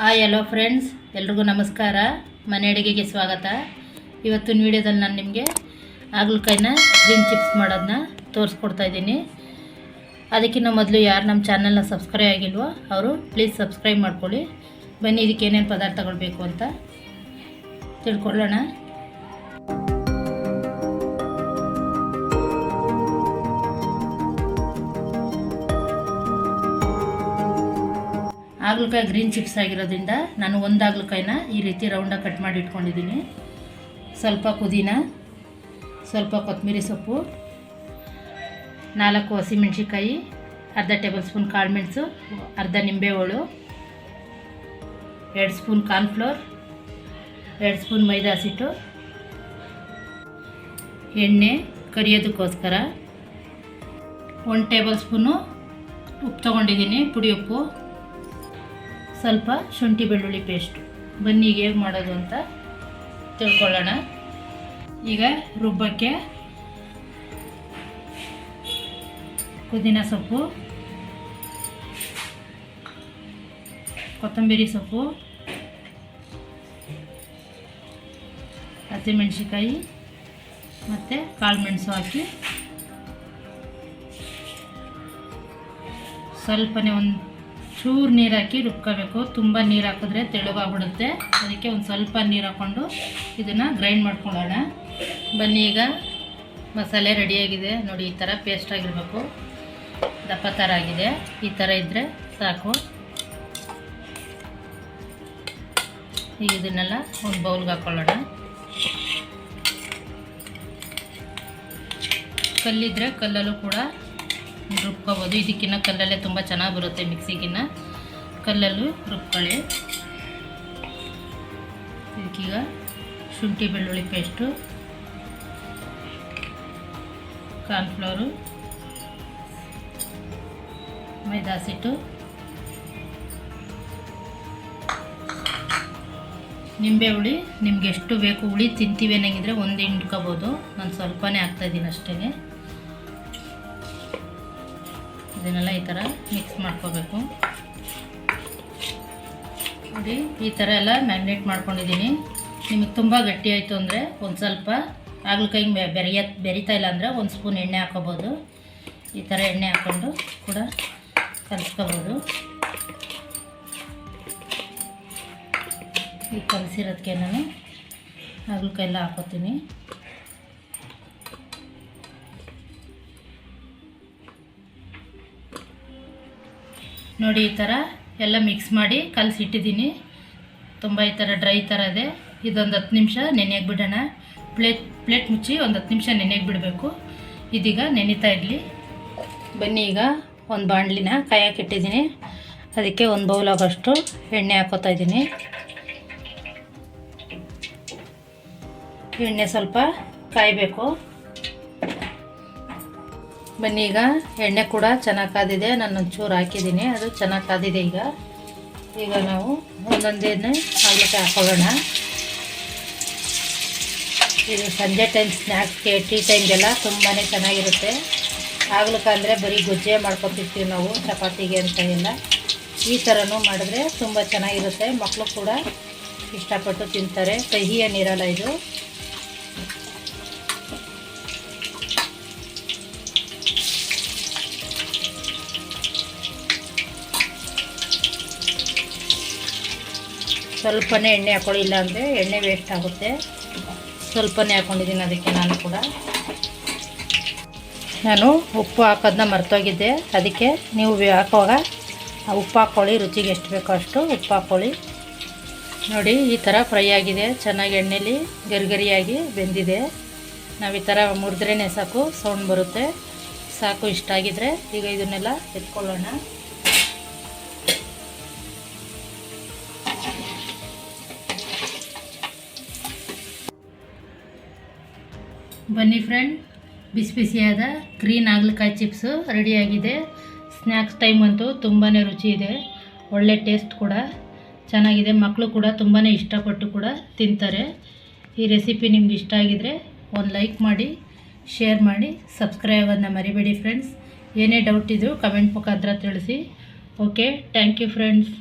Hi hello friends ಎಲ್ರಿಗೂ ನಮಸ್ಕಾರ. ಮನೆ ಅಡುಗೆಗೆ ಸ್ವಾಗತ. ಇವತ್ತಿನ ವಿಡಿಯೋದಲ್ಲಿ ನಾನು ನಿಮಗೆ ಹಾಗಲಕಾಯಿನ ಗ್ರೀನ್ ಚಿಪ್ಸ್ ಮಾಡೋದನ್ನ ತೋರಿಸ್ಕೊಡ್ತಾ ಇದ್ದೀನಿ. ಅದಕ್ಕಿಂತ ಮೊದಲು ಯಾರು ನಮ್ಮ ಚಾನಲ್ನ ಸಬ್ಸ್ಕ್ರೈಬ್ ಆಗಿಲ್ವೋ ಅವರು ಪ್ಲೀಸ್ ಸಬ್ಸ್ಕ್ರೈಬ್ ಮಾಡ್ಕೊಳ್ಳಿ. ಬನ್ನಿ, ಇದಕ್ಕೆ ಏನೇನು ಪದಾರ್ಥಗಳು ಬೇಕು ಅಂತ ತಿಳ್ಕೊಳ್ಳೋಣ. ಹಾಗಲಕಾಯಿ ಗ್ರೀನ್ ಚಿಪ್ಸ್ ಆಗಿರೋದ್ರಿಂದ ನಾನು ಒಂದು ಹಾಗಲಕಾಯಿನ ಈ ರೀತಿ ರೌಂಡಾಗಿ ಕಟ್ ಮಾಡಿ ಇಟ್ಕೊಂಡಿದ್ದೀನಿ. ಸ್ವಲ್ಪ ಪುದೀನ, ಸ್ವಲ್ಪ ಕೊತ್ತಂಬರಿ ಸೊಪ್ಪು, ನಾಲ್ಕು ಹಸಿಮೆಣ್ಸಿಕಾಯಿ ಅರ್ಧ ಟೇಬಲ್ ಸ್ಪೂನ್ ಕಾಳುಮೆಣಸು ಅರ್ಧ ನಿಂಬೆಹೋಳು, ಎರಡು ಸ್ಪೂನ್ ಕಾರ್ನ್ಫ್ಲೋರ್, ಎರಡು ಸ್ಪೂನ್ ಮೈದಾ ಹಸಿಟ್ಟು, ಎಣ್ಣೆ ಕರಿಯೋದಕ್ಕೋಸ್ಕರ ಒಂದು ಟೇಬಲ್ ಸ್ಪೂನು ಉಪ್ಪು ತೊಗೊಂಡಿದ್ದೀನಿ, ಪುಡಿ ಉಪ್ಪು. ಸ್ವಲ್ಪ ಶುಂಠಿ ಬೆಳ್ಳುಳ್ಳಿ ಪೇಸ್ಟು ಬನ್ನಿ ಹೇಗೆ ಮಾಡೋದು ಅಂತ ತಿಳ್ಕೊಳ್ಳೋಣ. ಈಗ ರುಬ್ಬಕ್ಕೆ ಪುದೀನ ಸೊಪ್ಪು, ಕೊತ್ತಂಬರಿ ಸೊಪ್ಪು ಹಸಿಮೆಣ್ಸಿಕಾಯಿ ಮತ್ತು ಕಾಳು ಮೆಣಸು ಹಾಕಿ. ಸ್ವಲ್ಪನೇ ಒಂದು ಚೂರು ನೀರು ಹಾಕಿ ರುಬ್ಕೋಬೇಕು. ತುಂಬ ನೀರು ಹಾಕಿದ್ರೆ ತೆಳುವಾಗ್ಬಿಡುತ್ತೆ. ಅದಕ್ಕೆ ಒಂದು ಸ್ವಲ್ಪ ನೀರು ಹಾಕ್ಕೊಂಡು ಇದನ್ನು ಗ್ರೈಂಡ್ ಮಾಡ್ಕೊಳ್ಳೋಣ. ಬನ್ನಿ ಈಗ ಮಸಾಲೆ ರೆಡಿಯಾಗಿದೆ ನೋಡಿ, ಈ ಥರ ಪೇಸ್ಟ್ ಆಗಿರಬೇಕು. ದಪ್ಪ ಥರ ಆಗಿದೆ. ಈ ಥರ ಇದ್ದರೆ ಸಾಕು. ಈಗ ಇದನ್ನೆಲ್ಲ ಒಂದು ಬೌಲ್ಗೆ ಹಾಕ್ಕೊಳ್ಳೋಣ ಕಲ್ಲಿದ್ದರೆ ಕಲ್ಲಲ್ಲೂ ಕೂಡ ರುಬ್ಕೋಬೋದು. ಇದಕ್ಕಿನ್ನ ಕಲ್ಲಲ್ಲೇ ತುಂಬ ಚೆನ್ನಾಗಿ ಬರುತ್ತೆ ಮಿಕ್ಸಿಗಿನ್ನ. ಕಲ್ಲಲ್ಲೂ ರುಬ್ಕೊಳ್ಳಿ. ಇದಕ್ಕೀಗ ಶುಂಠಿ ಬೆಳ್ಳುಳ್ಳಿ ಪೇಸ್ಟು. ಕಾರ್ನ್ಫ್ಲೋರು. ಮೈದಾ ಹಿಟ್ಟು ನಿಂಬೆ ಹುಳಿ ನಿಮ್ಗೆ ಎಷ್ಟು ಬೇಕು ಹುಳಿ ತಿಂತೀವಿ ಅನ್ನಂಗಿದ್ರೆ ಒಂದು ಹಿಂಡ್ಕೋಬೋದು. ನಾನು ಸ್ವಲ್ಪನೇ ಹಾಕ್ತಾಯಿದ್ದೀನಿ ಅಷ್ಟೇ ಇದನ್ನೆಲ್ಲ ಈ ಥರ ಮಿಕ್ಸ್ ಮಾಡ್ಕೋಬೇಕು. ನೋಡಿ, ಈ ಥರ ಎಲ್ಲ ಮ್ಯಾಗ್ನೇಟ್ ಮಾಡ್ಕೊಂಡಿದ್ದೀನಿ. ನಿಮಗೆ ತುಂಬ ಗಟ್ಟಿ ಆಯಿತು ಅಂದರೆ ಒಂದು ಸ್ವಲ್ಪ ಹಾಗಲಕಾಯಿ ಬೆರೆಯ, ಬೆರಿತಾ ಇಲ್ಲ ಅಂದರೆ ಒಂದು ಸ್ಪೂನ್ ಎಣ್ಣೆ ಹಾಕೋಬೋದು. ಈ ಥರ ಎಣ್ಣೆ ಹಾಕ್ಕೊಂಡು ಕೂಡ ಕಲಿಸ್ಕೋಬೋದು. ಈ ಕಲಸಿರೋದಕ್ಕೆ ನಾನು ಹಾಗಲಕಾಯಿ ಎಲ್ಲ ಹಾಕೋತೀನಿ. ನೋಡಿ ಈ ಥರ ಎಲ್ಲ ಮಿಕ್ಸ್ ಮಾಡಿ ಕಲಸಿಟ್ಟಿದ್ದೀನಿ ತುಂಬ ಈ ಥರ ಡ್ರೈ ಥರ ಇದೆ. ಇದೊಂದು ಹತ್ತು ನಿಮಿಷ ನೆನೆಯಾಗಿ ಬಿಡೋಣ. ಪ್ಲೇಟ್ ಪ್ಲೇಟ್ ಮುಚ್ಚಿ ಒಂದು ಹತ್ತು ನಿಮಿಷ ನೆನೆಯಾಗಿ ಬಿಡಬೇಕು. ಇದೀಗ ನೆನೀತಾ ಇರಲಿ. ಬನ್ನಿ ಈಗ ಒಂದು ಬಾಣಲಿನ ಕಾಯಕ್ಕಿಟ್ಟಿದ್ದೀನಿ ಅದಕ್ಕೆ ಒಂದು ಬೌಲ್ ಆಗೋಷ್ಟು ಎಣ್ಣೆ ಹಾಕೋತಾ ಇದ್ದೀನಿ. ಎಣ್ಣೆ ಸ್ವಲ್ಪ ಕಾಯಬೇಕು. ಬನ್ನಿ ಈಗ. ಎಣ್ಣೆ ಕೂಡ ಚೆನ್ನಾಗಿ ಕಾದಿದೆ. ನಾನು ಒಂಚೂರು ಹಾಕಿದ್ದೀನಿ. ಅದು ಚೆನ್ನಾಗಿ ಕಾದಿದೆ ಈಗ. ಈಗ ನಾವು ಒಂದೊಂದೇನೆ ಹಾಗಲಿಕ್ಕೆ ಹಾಕೊಳ್ಳೋಣ ಇದು ಸಂಜೆ ಟೈಮ್ ಸ್ನ್ಯಾಕ್ಸ್ಗೆ ಟೀ ಟೈಮ್ಗೆಲ್ಲ ತುಂಬಾ ಚೆನ್ನಾಗಿರುತ್ತೆ. ಆಗ್ಲಿಕ್ಕೆ ಅಂದರೆ ಬರೀ ಗೊಜ್ಜೆ ಮಾಡ್ಕೊತಿರ್ತೀವಿ ನಾವು, ಚಪಾತಿಗೆ ಅಂತ ಎಲ್ಲ. ಈ ಥರನೂ ಮಾಡಿದ್ರೆ ತುಂಬ ಚೆನ್ನಾಗಿರುತ್ತೆ. ಮಕ್ಕಳು ಕೂಡ ಇಷ್ಟಪಟ್ಟು ತಿಂತಾರೆ. ಕಹಿ ಏನಿರಲ್ಲ ಇದು. ಸ್ವಲ್ಪನೇ ಎಣ್ಣೆ ಹಾಕೊಳ್ಳಿಲ್ಲ ಅಂದರೆ ಎಣ್ಣೆ ವೇಸ್ಟ್ ಆಗುತ್ತೆ. ಸ್ವಲ್ಪನೇ ಹಾಕ್ಕೊಂಡಿದ್ದೀನಿ ಅದಕ್ಕೆ ನಾನು ಕೂಡ. ನಾನು ಉಪ್ಪು ಹಾಕೋದನ್ನ ಮರ್ತೋಗಿದ್ದೆ. ಅದಕ್ಕೆ ನೀವು ಹಾಕುವಾಗ ಉಪ್ಪು ಹಾಕ್ಕೊಳ್ಳಿ ರುಚಿಗೆ ಎಷ್ಟು ಬೇಕೋ ಅಷ್ಟು ಉಪ್ಪು ಹಾಕ್ಕೊಳ್ಳಿ ನೋಡಿ, ಈ ಥರ ಫ್ರೈ ಆಗಿದೆ. ಚೆನ್ನಾಗಿ ಎಣ್ಣೆಲಿ ಗರಿಗರಿಯಾಗಿ ಬೆಂದಿದೆ. ನಾವು ಈ ಥರ ಮುರಿದ್ರೇ ಸಾಕು, ಸೌಂಡ್ ಬರುತ್ತೆ. ಸಾಕು, ಇಷ್ಟ ಆಗಿದ್ರೆ ಈಗ ಇದನ್ನೆಲ್ಲ ಎತ್ಕೊಳ್ಳೋಣ. ಬನ್ನಿ ಫ್ರೆಂಡ್ ಬಿಸಿ ಬಿಸಿಯಾದ ಗ್ರೀನ್ ಹಾಗಲಕಾಯಿ ಚಿಪ್ಸು ರೆಡಿಯಾಗಿದೆ ಸ್ನ್ಯಾಕ್ಸ್ ಟೈಮ್ ಅಂತೂ ತುಂಬಾ ರುಚಿ ಇದೆ ಒಳ್ಳೆ ಟೇಸ್ಟ್ ಕೂಡ. ಚೆನ್ನಾಗಿದೆ. ಮಕ್ಕಳು ಕೂಡ ತುಂಬಾ ಇಷ್ಟಪಟ್ಟು ಕೂಡ ತಿಂತಾರೆ. ಈ ರೆಸಿಪಿ ನಿಮ್ಗೆ ಇಷ್ಟ ಆಗಿದರೆ ಒಂದು ಲೈಕ್ ಮಾಡಿ ಶೇರ್ ಮಾಡಿ ಸಬ್ಸ್ಕ್ರೈಬ್ ಅನ್ನು ಮರಿಬೇಡಿ ಫ್ರೆಂಡ್ಸ್ ಏನೇ ಡೌಟ್ ಇದ್ದರೂ ಕಮೆಂಟ್ ಮುಖಾಂತರ ತಿಳಿಸಿ. Okay thank you friends